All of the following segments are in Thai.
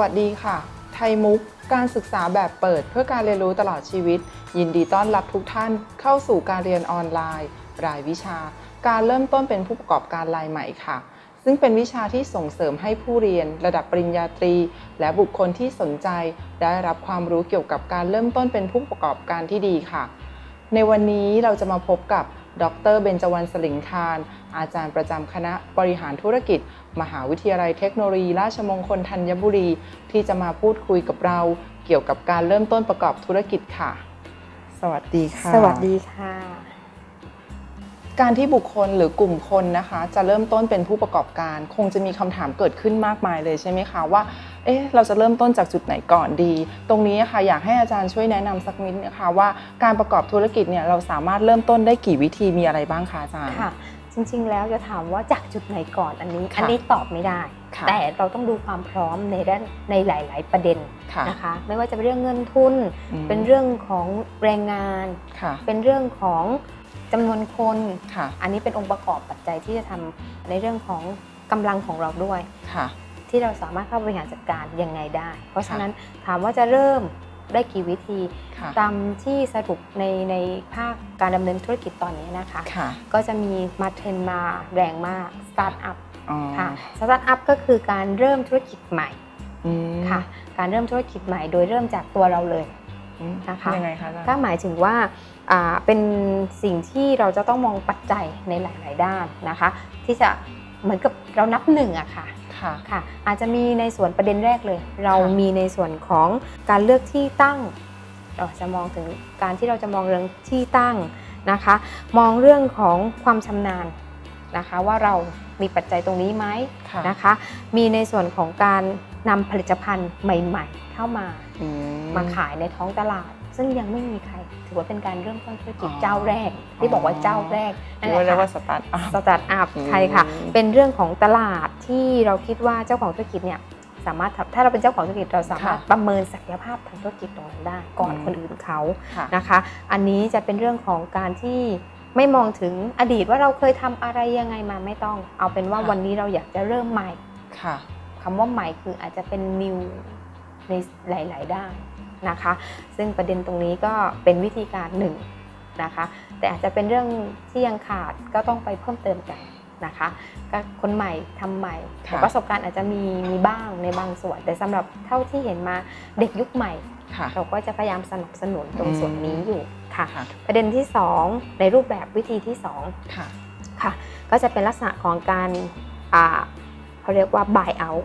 วัสดีค่ะ ไทยมุก การศึกษาแบบเปิดเพื่อการเรียนรู้ตลอดชีวิต ยินดีต้อนรับทุกท่านเข้าสู่การเรียนออนไลน์ รายวิชา การเริ่มต้นเป็นผู้ประกอบการรายใหม่ค่ะ ซึ่งเป็นวิชาที่ส่งเสริมให้ผู้เรียนระดับปริญญาตรี และบุคคลที่สนใจ ได้รับความรู้เกี่ยวกับการเริ่มต้นเป็นผู้ประกอบการที่ดีค่ะ ในวันนี้เราจะมาพบกับ ดรเบญจวรรณสลิงคาร อาจารย์ประจำคณะบริหารธุรกิจ มหาวิทยาลัยเทคโนโลยี ราชมงคลธัญบุรี ที่จะมาพูดคุยกับเราเกี่ยวกับการเริ่มต้นประกอบธุรกิจค่ะ สวัสดีค่ะ สวัสดีค่ะ การที่บุคคลหรือกลุ่มคนนะคะ จะเริ่มต้นเป็นผู้ประกอบการ คงจะมีคำถามเกิดขึ้นมากมายเลยใช่ไหมคะว่าเอ๊ะเราจะเริ่มต้นจากจุดไหนก่อนดี ตรงนี้อะค่ะอยากให้อาจารย์ช่วยแนะนำสักนิดนะคะว่าการประกอบธุรกิจเนี่ยเราสามารถเริ่มต้นได้กี่วิธีมีอะไรบ้างคะอาจารย์ค่ะจริงๆ แล้วจะถามว่าจากจุดไหนก่อนอันนี้ค่ะอันนี้ตอบไม่ได้ค่ะแต่เราต้องดูความพร้อมในด้านในหลาย ๆ ประเด็นค่ะนะคะไม่ว่าจะเป็นเรื่องเงินทุนอืมเป็นเรื่องของแรงงานค่ะเป็นเรื่องของ จำนวนคน ค่ะ อันนี้เป็นองค์ประกอบปัจจัยที่จะทำในเรื่องของกำลังของเราด้วย ค่ะ ที่เราสามารถเข้าบริหารจัดการยังไงได้ เพราะฉะค่ะนั้นถามว่าจะเริ่มได้กี่วิธี ค่ะ ตามที่สรุปในในภาคการดำเนินธุรกิจตอนนี้นะคะ ค่ะ ก็จะมีมาเทรนด์มาแรงมาก สตาร์ทอัพอ๋อค่ะ สตาร์ทอัพก็คือการเริ่มธุรกิจใหม่อืมค่ะ การเริ่มธุรกิจใหม่โดยเริ่มจากตัวเราเลยอืม นะคะยังไงคะอาจารย์ก็หมายถึงว่าอ่าเป็นสิ่งที่เราจะต้องมองปัจจัยในหลาย ๆ ด้านนะคะ ที่จะเหมือนกับเรานับหนึ่งอะค่ะค่ะค่ะอาจจะมีในส่วนประเด็นแรกเลย เราค่ะมีในส่วนของการเลือกที่ตั้ง เราจะมองถึงการที่เราจะมองเรื่องที่ตั้งนะคะ มองเรื่องของความชำนาญนะคะ ว่าเรามีปัจจัยตรงนี้ไหมค่ะนะคะ มีในส่วนของการนำผลิตภัณฑ์ใหม่ ๆ เข้ามาอื มาขายในท้องตลาด ซึ่งยังไม่มีใคร ถือว่าเป็นการเริ่มต้นธุรกิจอ๋อเจ้าแรก ที่บอกว่าเจ้าแรกนั่นเรียกแหละว่าค่ะสตาร์ทอัพสตาร์ทอัพอืมใช่ค่ะ เป็นเรื่องของตลาดที่เราคิดว่าเจ้าของธุรกิจเนี่ยสามารถทำถ้าเราเป็นเจ้าของธุรกิจเราสามารถค่ะประเมินศักยภาพทางธุรกิจตรงนั้นได้ ก่อนอืมคนอื่นเขาค่ะนะคะ อันนี้จะเป็นเรื่องของการที่ไม่มองถึงอดีตว่าเราเคยทำอะไรยังไงมาไม่ต้อง เอาเป็นว่าค่ะวันนี้เราอยากจะเริ่มใหม่ค่ะคำว่าใหม่คืออาจจะเป็น new ในหลาย ๆ ด้านนะคะ ซึ่งประเด็นตรงนี้ก็เป็นวิธีการหนึ่งนะคะแต่อาจจะเป็นเรื่องที่ยังขาดก็ต้องไปเพิ่มเติมกันนะคะก็คนใหม่ทำใหม่ค่ะแต่ประสบการณ์อาจจะมีมีบ้างในบางส่วน แต่สำหรับเท่าที่เห็นมาเด็กยุคใหม่ค่ะเราก็จะพยายามสนับสนุนตรงอืมส่วนนี้อยู่ค่ะค่ะ ประเด็นที่ 2 ในรูปแบบวิธีที่2ค่ะค่ะก็จะเป็นลักษณะของการอ่าเขาเรียกว่า buy out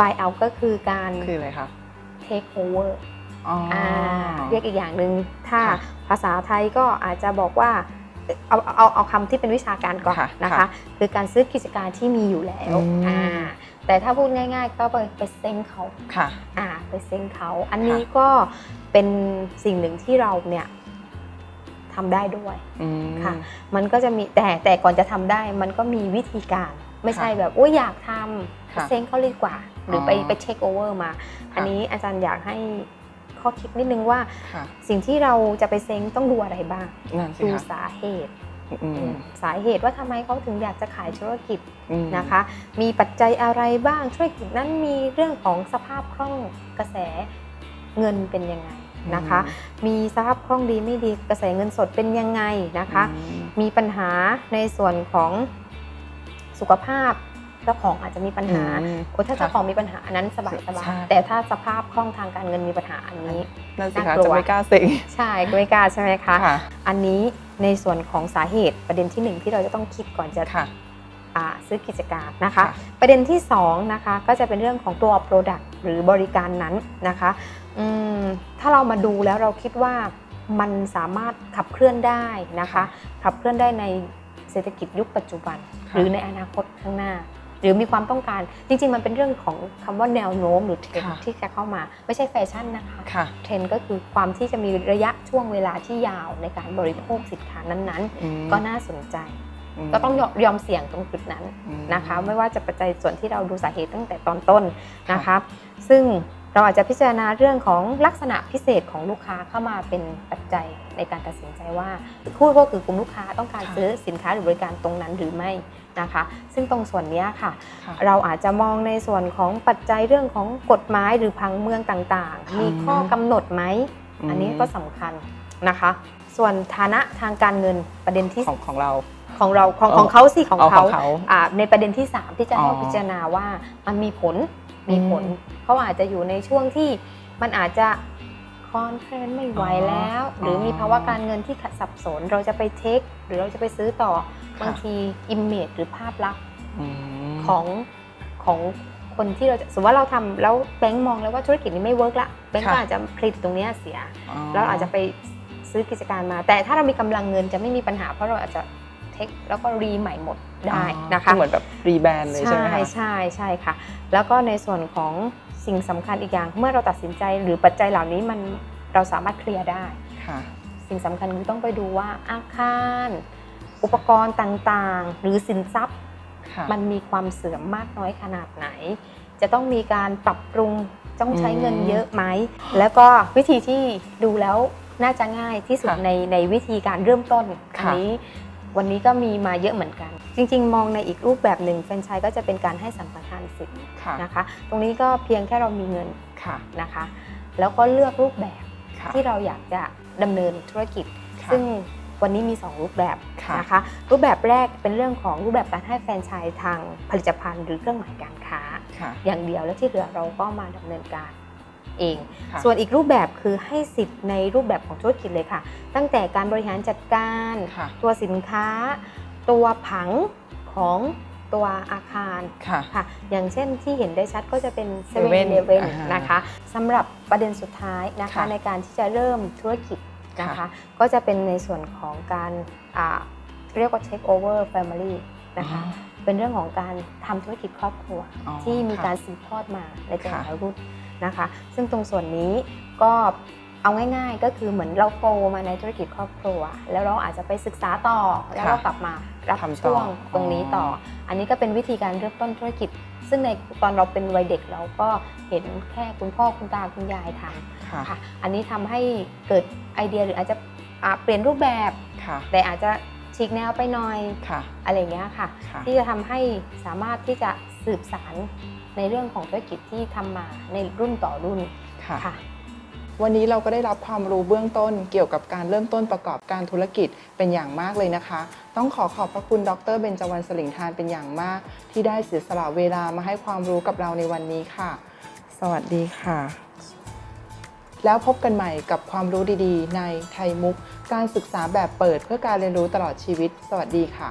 buy out ก็คือการคืออะไรคะ take over อ๋อออ่าเรียกอีกอย่างหนึ่งถ้าค่ะภาษาไทยก็อาจจะบอกว่าเอาเอาเอาคำที่เป็นวิชาการก่อนค่ะนะคะค่ะคือการซื้อกิจการที่มีอยู่แล้วอืมอ่าแต่ถ้าพูดง่าย ๆ ก็ไปไปเซ้งเขาค่ะอ่าไปเซ้งเขา อันนี้ก็เป็นสิ่งหนึ่งที่เราเนี่ยทำได้ด้วยอืมค่ะ มันก็จะมีแต่แต่ก่อนจะทำได้มันก็มีวิธีการ ไม่ใช่แบบโอ้ยอยากทำค่ะเซ้งเขาเลยดีกว่า หรือไปอ๋อไปเช็คโอเวอร์มา อันนี้อาจารย์อยากให้ข้อคิดนิดนึงว่าค่ะสิ่งที่เราจะไปเซ้งต้องดูอะไรบ้างนั่นสิดูคะสาเหตุอืมสาเหตุว่าทำไมเขาถึงอยากจะขายธุรกิจอืมนะคะ มีปัจจัยอะไรบ้างธุรกิจนั้นมีเรื่องของสภาพคล่องกระแสเงินเป็นยังไงนะคะ มีสภาพคล่องดีไม่ดีกระแสเงินสดเป็นยังไงนะคะอืมมีปัญหาในส่วนของ สุขภาพเจ้าของอาจจะมีปัญหาอืมโอ้ถ้าเจ้าของมีปัญหาอันนั้นสบายสบาใช่ยแต่ถ้าสภาพคล่องทางการเงินมีปัญหาอันนี้นั่นสิคะน่ากลัวจะไม่กล้าเซ็งใช่ก็ไม่กล้าใช่ไหมคะค่ะอันนี้ในส่วนของสาเหตุประเด็นที่หนึ่งที่เราจะต้องคิดก่อนจะค่ะอ่าซื้อกิจการนะคะค่ะประเด็นที่สองนะคะก็จะเป็นเรื่องของตัว Product หรือบริการนั้นนะคะอืมถ้าเรามาดูแล้วเราคิดว่ามันสามารถขับเคลื่อนได้นะคะ ขับเคลื่อนได้ใน เศรษฐกิจยุคปัจจุบันค่ะหรือในอนาคตข้างหน้า หรือมีความต้องการจริง ๆ มันเป็นเรื่องของคำว่าแนวโน้มหรือเทรนด์ค่ะที่จะเข้ามาไม่ใช่แฟชั่นนะคะค่ะเทรนด์ก็คือความที่จะมีระยะช่วงเวลาที่ยาวในการบริโภคสินค้านั้นอืมๆก็น่าสนใจมก็ต้องยอมยอมเสี่ยงตรงจุดนั้นอืมนะคะ ไม่ว่าจะปัจจัยส่วนที่เราดูสาเหตุตั้งแต่ตอนต้นนะคะ ซึ่ง เราอาจจะพิจารณาเรื่องของลักษณะพิเศษของลูกค้าเข้ามาเป็นปัจจัยในในการตัดสินใจว่าผู้บริโภคคือกลุ่มลูกค้าต้องการค่ะซื้อสินค้าหรือบริการตรงนั้นหรือไม่นะคะ ซึ่งตรงส่วนเนี้ยค่ะค่ะ เราอาจจะมองในส่วนของปัจจัยเรื่องของกฎหมายหรือพังเมืองต่างๆ มีข้อกำหนดไหมอันนี้ก็สำคัญนะคะ ส่วนฐานะทางการเงินประเด็นที่ของของเราของเราของอ๋อของเขาสิของอ๋อเขาของเขาอ่าในประเด็นที่ 3 ที่จะให้อ๋อพิจารณาว่ามันมีผล มีผลอืมเขาอาจจะอยู่ในช่วงที่มันอาจจะคอนเทนไม่ไหวแล้ว หรือมีภาวะการเงินที่สับสนเราจะไปเทคหรือเราจะไปซื้อต่อบางทีอิมเมจหรือภาพลักษณ์อืมของของคนที่เราจะสมมติว่าเราทำแล้วแบงก์มองแล้วว่าธุรกิจนี้ไม่เวิร์กละแบงก์ก็ค่ะอาจจะเครดิตตรงเนี้ยเสียอ๋อเราอาจจะไปซื้อกิจการมา แต่ถ้าเรามีกำลังเงินจะไม่มีปัญหาเพราะเราอาจจะ เทคแล้วก็รีใหม่หมดได้นะคะเหมือนแบบรีแบรนด์เลยใช่ไหมใช่คะใช่ใช่ค่ะ แล้วก็ในส่วนของสิ่งสำคัญอีกอย่าง เมื่อเราตัดสินใจหรือปัจจัยเหล่านี้มันเราสามารถเคลียร์ได้ค่ะสิ่งสำคัญคือต้องไปดูว่าอาคาร อุปกรณ์ต่างๆ หรือสินทรัพย์ค่ะมันมีความเสื่อมมากน้อยขนาดไหน จะต้องมีการปรับปรุงต้องใช้เงินอืมเยอะไหม แล้วก็วิธีที่ดูแล้วน่าจะง่ายที่สุดค่ะในในวิธีการเริ่มต้นอันค่ะนี้ วันนี้ก็มีมาเยอะเหมือนกัน จริง ๆ มองในอีกรูปแบบหนึ่งแฟรนไชส์ก็จะเป็นการให้สัมปทานสิทธิ์ค่ะนะคะ ตรงนี้ก็เพียงแค่เรามีเงินค่ะนะคะ แล้วก็เลือกรูปแบบค่ะที่เราอยากจะดำเนินธุรกิจค่ะซึ่งวันนี้มี 2 รูปแบบค่ะนะคะ รูปแบบแรกเป็นเรื่องของรูปแบบการให้แฟรนไชส์ทางผลิตภัณฑ์หรือเครื่องหมายการค้าค่ะอย่างเดียวแล้วที่เหลือเราก็มาดำเนินการ เองค่ะส่วนอีกรูปแบบคือให้สิทธิ์ในรูปแบบของธุรกิจเลยค่ะ ตั้งแต่การบริหารจัดการค่ะตัวสินค้า ตัวผังของตัวอาคารค่ะค่ะอย่างเช่นที่เห็นได้ชัดก็จะเป็น7 e เ 7-Eleven ่ e ออ่าฮะนะคะสำหรับประเด็นสุดท้ายนะคะค่ะในการที่จะเริ่มธุรกิจนะคะค่ะก็จะเป็นในส่วนของการอ่าเรียกว่า take over family นะคะเป็นเรื่องของการทำธุรกิจครอบครัวอ๋อที่มีค่ะการสืบทอดมาในแต่ละค่ะรุ่น นะคะ ซึ่งตรงส่วนนี้ก็เอาง่ายๆ ก็คือเหมือนเราโตมาในธุรกิจครอบครัว แล้วเราอาจจะไปศึกษาต่อแล้วเรากลับมารับทำต่อช่วงตรงนี้ต่ออออันนี้ก็เป็นวิธีการเริ่มต้นธุรกิจ ซึ่งในตอนเราเป็นวัยเด็กเราก็เห็นแค่คุณพ่อคุณตาคุณยายทำค่ะค่ะอันนี้ทำให้เกิดไอเดียหรืออาจจะอ่าเปลี่ยนรูปแบบค่ะแต่อาจจะฉีกแนวไปหน่อยค่ะอะไรอย่างเงี้ยค่ะค่ะ ที่จะทำให้สามารถที่จะสืบสาร ในเรื่องของธุรกิจที่ทำมาในรุ่นต่อรุ่นค่ะค่ะวันนี้เราก็ได้รับความรู้เบื้องต้นเกี่ยวกับการเริ่มต้นประกอบการธุรกิจเป็นอย่างมากเลยนะคะ ต้องขอขอบพระคุณดรเบญจวรรณสลิงทานเป็นอย่างมาก ที่ได้เสียสละเวลามาให้ความรู้กับเราในวันนี้ค่ะ สวัสดีค่ะ แล้วพบกันใหม่กับความรู้ดีๆ ในไทยมุก การศึกษาแบบเปิดเพื่อการเรียนรู้ตลอดชีวิต สวัสดีค่ะ